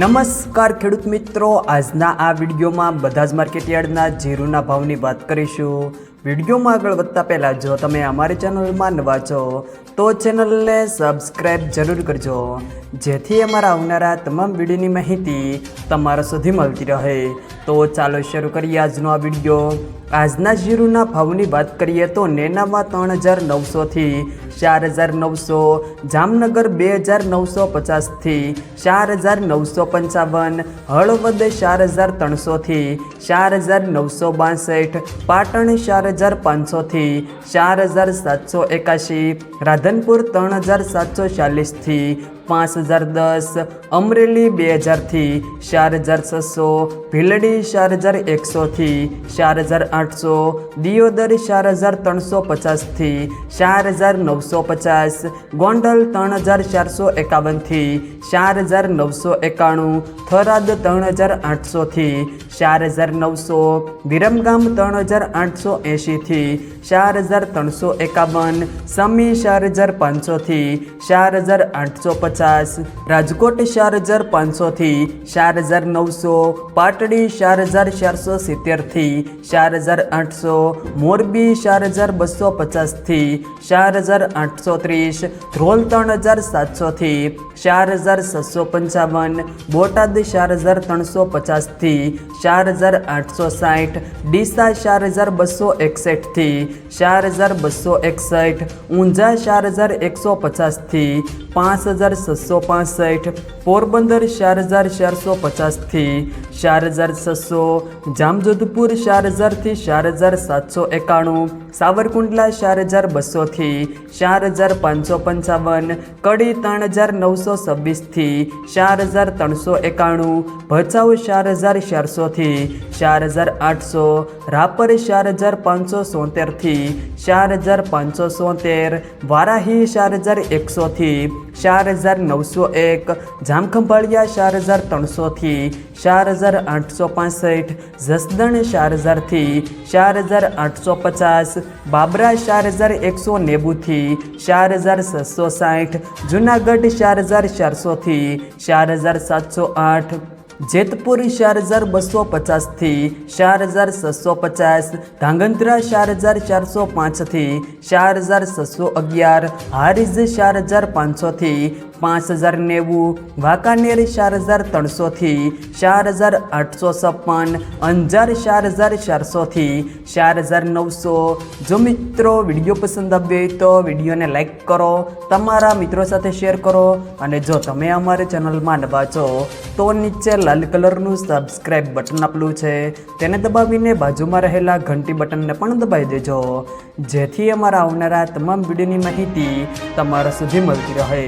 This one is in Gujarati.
નમસ્કાર ખેડૂત મિત્રો, આજના આ વિડીયોમાં બધા જ માર્કેટયાર્ડના જીરુના ભાવની વાત કરીશું. વિડીયોમાં આગળ વધતા પહેલાં, જો તમે અમારી ચેનલમાં નવા છો, તો ચેનલને સબસ્ક્રાઈબ જરૂર કરજો, જેથી અમારા આવનારા તમામ વિડીયોની માહિતી તમારા સુધી મળતી રહે. તો ચાલો શરૂ કરીએ આજનો આ વીડિયો. આજના જીરુના ભાવની વાત કરીએ તો નેનામાં ત્રણ હજાર નવસોથી ચાર હજાર નવસો જામનગર બે હજાર નવસો પચાસથી ચાર હજાર નવસો પંચાવન હળવદ ચાર હજાર ત્રણસોથી ચાર હજાર નવસો બાસઠ પાટણ ચાર હજાર પાંચસોથી ચાર હજાર સાતસો એકાશી રાધનપુર ત્રણ હજાર સાતસો ચાલીસથી પાંચ હજાર દસ અમરેલી બે હજારથી ચાર હજાર છસો ભીલડી ચાર હજાર એકસોથી ચાર હજાર આઠસો દિયોદર ચાર હજાર ત્રણસો પચાસથી ચાર હજાર નવસો પચાસ ગોંડલ ત્રણ હજાર ચારસો એકાવનથી ચાર હજાર નવસો એકાણું થરાદ ત્રણ હજાર આઠસોથી ચાર હજાર નવસો વિરમગામ ત્રણ હજાર આઠસો એંશીથી ચાર હજાર ત્રણસો એકાવન સમી ચાર હજાર પાંચસોથી ચાર હજાર આઠસો પચાસ રાજકોટ ચાર હજાર પાંચસોથી ચાર હજાર નવસો પાટડી ચાર હજાર ચારસો સિત્તેરથી ચાર હજાર આઠસો મોરબી ચાર હજાર બસો પચાસથી ચાર હજાર આઠસો ત્રીસ ધ્રોલ ત્રણ હજાર સાતસોથી ચાર હજાર છસો પંચાવન બોટાદ ચાર હજાર ત્રણસો પચાસથી ચાર હજાર આઠસો સાઠ ડીસા ચાર હજાર બસો એકસઠથી ચાર હજાર બસો એકસઠ ઊંઝા ચાર હજાર એકસો પચાસથી પાંચ હજાર છસો પાસઠ પોરબંદર ચાર હજાર ચારસો પચાસથી ચાર હજાર છસો જામજોધપુર ચાર હજારથી ચાર હજાર સાતસો એકાણું સાવરકુંડલા ચાર હજાર બસોથી ચાર હજાર પાંચસો પંચાવન કડી ત્રણ હજાર નવસો છવ્વીસથી ચાર હજાર ત્રણસો એકાણું, ભચાઉ ચાર હજાર ચારસોથી ચાર હજાર આઠસો, રાપર ચાર હજાર પાંચસો સોતેરથી ચાર હજાર પાંચસો સોતેર, વારાહી ચાર હજાર એકસોથી ચાર હજાર નવસો એક, જામખંભાળિયા ચાર હજાર ત્રણસોથી, ચાર હજાર આઠસો પાસઠ, જસદણ ચાર હજારથી, ચાર હજાર આઠસો પચાસ, બાબરા ચાર હજાર એકસો નેવુંથી, ચાર હજાર છસો સાઠ, જુનાગઢ ચાર હજાર ચારસોથી, ચાર હજાર સાતસો આઠ જેતપુર ચાર હજાર બસો પચાસથી ચાર હજાર છસો પચાસ, ધાંગધ્રા ચાર હજાર ચારસો પાંચથી ચાર હજાર છસો અગિયાર, હારીજ ચાર હજાર પાંચસોથી પાંચ હજાર નેવું, વાંકાનેર ચાર હજાર ત્રણસોથી ચાર હજાર આઠસો છપ્પન, અંજાર ચાર હજાર ચારસોથી ચાર હજાર નવસો. જો મિત્રો વીડિયો પસંદ આવ્યો હોય તો વિડીયોને લાઈક કરો, તમારા મિત્રો સાથે શેર કરો અને જો તમે અમારી ચેનલમાં નવા છો, તો નીચે લાલ કલરનું સબસ્ક્રાઇબ બટન આપેલું છે, તેને દબાવીને બાજુમાં રહેલા ઘંટી બટનને પણ દબાવી દેજો, જેથી અમારા આવનારા તમામ વિડીયોની માહિતી તમારા સુધી મળતી રહે.